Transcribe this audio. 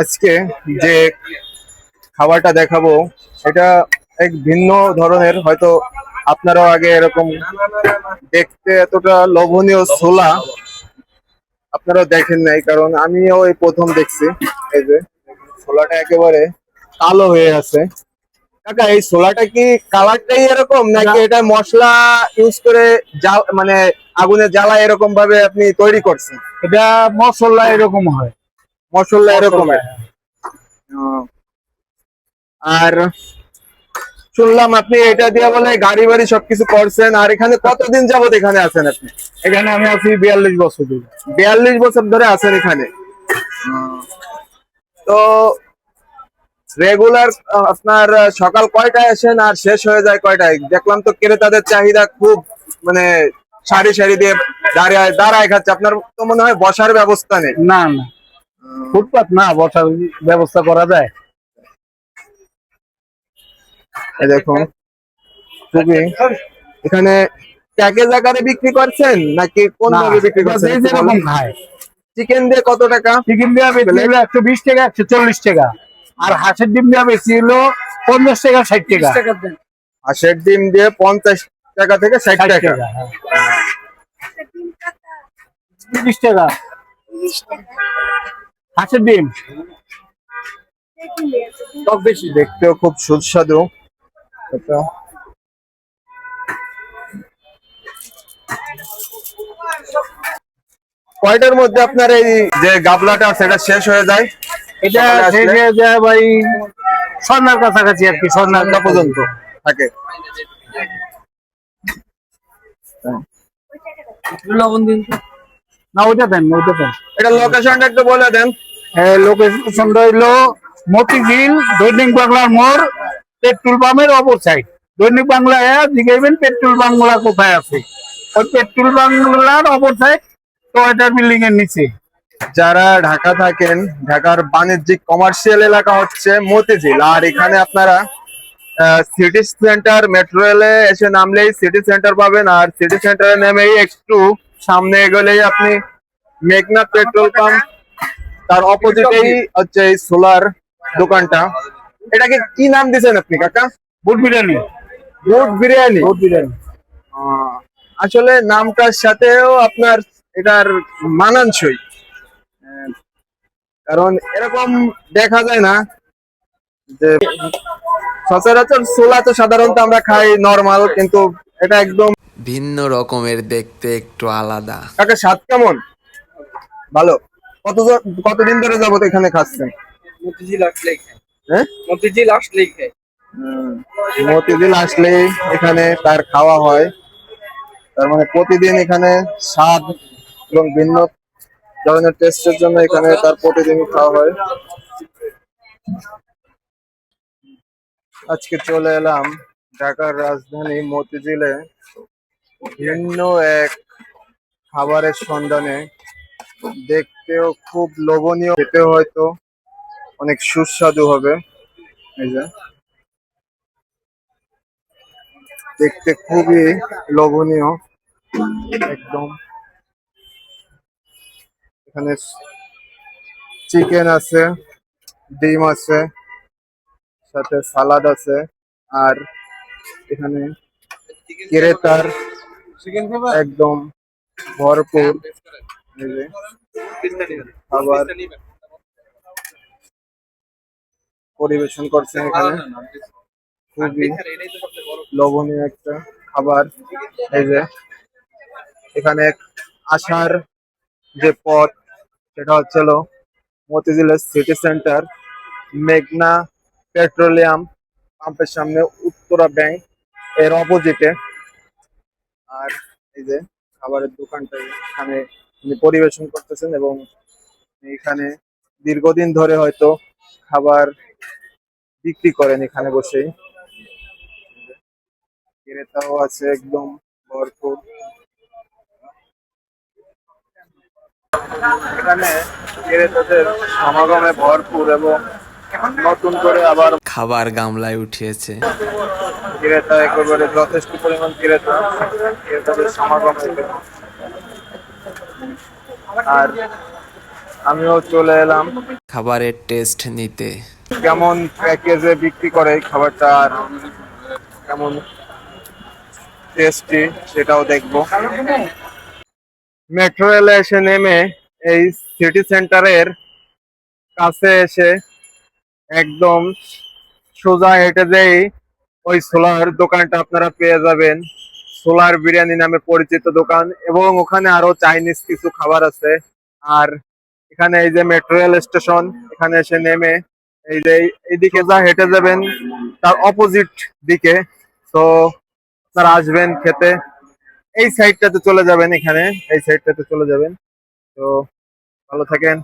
আজকে যে খাবারটা দেখাবো এটা এক ভিন্ন ধরনের হয়তো আপনারাও আগে এরকম দেখতে এতটা লোভনীয় ছোলা আপনারাও দেখেন নাই কারণ আমিও এই প্রথম দেখছি। এই যে ছোলাটা একেবারে কালো হয়ে আছে। কাকা এই ছোলাটা কি কালারটাই এরকম নাকি এটা মশলা ইউজ করে মানে আগুনে জ্বালা এরকম ভাবে আপনি তৈরি করছেন? এটা মশলা এরকম হয়। মশলা এরকমের। আর শুনলাম আপনি এটা দিয়ে বলে গাড়ি বাড়ি সবকিছু করছেন। আর এখানে কতদিন যাবত এখানে আছেন আপনি? এখানে আমি আছি বিয়াল্লিশ বছর ধরে। বিয়াল্লিশ বছর ধরে আছেন এখানে। তো রেগুলার আপনার সকাল কয়টায় আসেন আর শেষ হয়ে যায় কয়টায়? দেখলাম তো ক্রেতাদের চাহিদা খুব মানে সারি সারি দিয়ে দাঁড়ায় দাঁড়ায় খাচ্ছে। আপনার তো মনে হয় বসার ব্যবস্থা নেই। না না। ফুটপাত না বসার ব্যবস্থা করা যায়। দেখুন খুবই। এখানে প্যাকেজ আকারে বিক্রি করছেন নাকি কোন ভাবে বিক্রি করছেন যে যেরকম খায়। চিকেন দিয়ে কত টাকা? চিকেন বেশি হলো একশো বিশ টাকা একশো চল্লিশ টাকা। আর হাঁসের ডিম দেওয়া বেশি হলো পঞ্চাশ টাকা ষাট টাকা। হাঁসের ডিম দিয়ে পঞ্চাশ টাকা থেকে ষাট টাকা। টাকা হ্যাঁ। তিরিশ টাকা। হাঁসের ডিম? সব বেশি। দেখতেও খুব সুস্বাদু। এটা কয়টার মধ্যে আপনার এই যে গাবলাটা সেটা শেষ হয়ে যায়? এটা শেষ হয়ে যায় ভাই সন্ধ্যার কাছাকাছি আর কি সন্ধ্যার সন্ধ্যা পর্যন্ত। থাকে। না ওইটা দেন ওইটা দেন। এটা লোকেশনটা একটু বলে দেন। লোকেশনটা হইল মতিঝিল দৈনিক বাংলার মোড়, পেট্রোল পাম্পের অপর সাইড দৈনিক বাংলা জিজ্ঞাসবেন পেট্রোল বাংলা কোথায় আছে? ওই পেট্রোল বাংলার অপর সাইড টয়টার বিল্ডিং এর নিচে। যারা ঢাকা থাকেন, ঢাকার বাণিজ্যিক কমার্শিয়াল এলাকা হচ্ছে মতিঝিল আর এখানে আপনারা সিটি সেন্টার মেট্রো রেলে এসে নামলেই সিটি সেন্টার পাবেন। আর সিটি সেন্টারে নেমেই একটু সামনে এগোলেই আপনি মেঘনা পেট্রোল পাম্প তার অপোজিটেই হচ্ছে এই সোলার দোকানটা। এটাকে কি নাম দিয়েছেন আপনি কাকা? বুট বিরিয়ানি। বুট বিরিয়ানি। বুট বিরিয়ানি। আহ, আসলে নামটার সাথেও আপনার এটার মানানসই। কারণ এরকম দেখা যায় না যে সচরাচর ছোলা তো সাধারণত আমরা খাই নরমাল কিন্তু এটা একদম ভিন্ন রকমের দেখতে একটু আলাদা। কাকা স্বাদ কেমন? ভালো? কত কতদিন ধরে যাবত এখানে খাচ্ছেন? মতিঝিল হ্যাঁ? মতিঝিল আসলেই মতিঝিল আসলে এখানে তার খাওয়া হয়। তার মানে প্রতিদিন এখানে স্বাদ এবং ভিন্ন ধরনের টেস্টের জন্য এখানে তার প্রতিদিন খাওয়া হয়। আজকে চলে এলাম ঢাকার রাজধানী মতিঝিলে ভিন্ন এক খাবারের সন্ধানে। দেখতেও খুব লোভনীয় খেতে হয়তো অনেক সুস্বাদু হবে। এই যে। দেখতে খুবই লোভনীয় একদম। এখানে চিকেন আছে ডিম আছে সাথে সালাদ আছে আর এখানে ক্রেতার একদম ভরপুর। খাবার পরিবেশন করছেন এখানে। খুবই লবণীয় একটা খাবার। এই যে এখানে আসার যে পথ সেটা হচ্ছিল মতিঝিলের সিটি সেন্টার মেঘনা পেট্রোলিয়াম পাম্পের সামনে উত্তরা ব্যাংক এর অপোজিটে আর এই যে খাবারের দোকানটা এখানে উনি পরিবেশন করতেছেন এবং এখানে দীর্ঘদিন ধরে হয়তো খাবার বিক্রি করেন এখানে বসেই। ক্রেতাও আছে একদম ভরপুর। এখানে ক্রেতাদের সমাগমে ভরপুর এবং নতুন করে আবার খাবার গামলায় উঠিয়েছে। ক্রেতা একেবারে যথেষ্ট পরিমাণ ক্রেতা। ক্রেতাদের সমাগম। আর আমিও চলে এলাম। খাবারের টেস্ট নিতে। কেমন প্যাকেজে বিক্রি করে খাবারটা আর কেমন টেস্টি সেটাও দেখব। মেট্রো রেলে এসে নেমে এই সিটি সেন্টারের কাছে এসে একদম সোজা হেঁটে যেই ওই সোলার দোকানটা আপনারা পেয়ে যাবেন। সোলার বিরিয়ানি নামে পরিচিত দোকান এবং ওখানে আরও চাইনিজ কিছু খাবার আছে। আর এখানে এই যে মেট্রো রেল স্টেশন এখানে এসে নেমে এই যে এইদিকে যা হেঁটে যাবেন, তার অপোজিট দিকে। তো আপনারা আসবেন খেতে। এই সাইডটাতে চলে যাবেন এখানে, এই সাইডটাতে চলে যাবেন। তো ভালো থাকেন।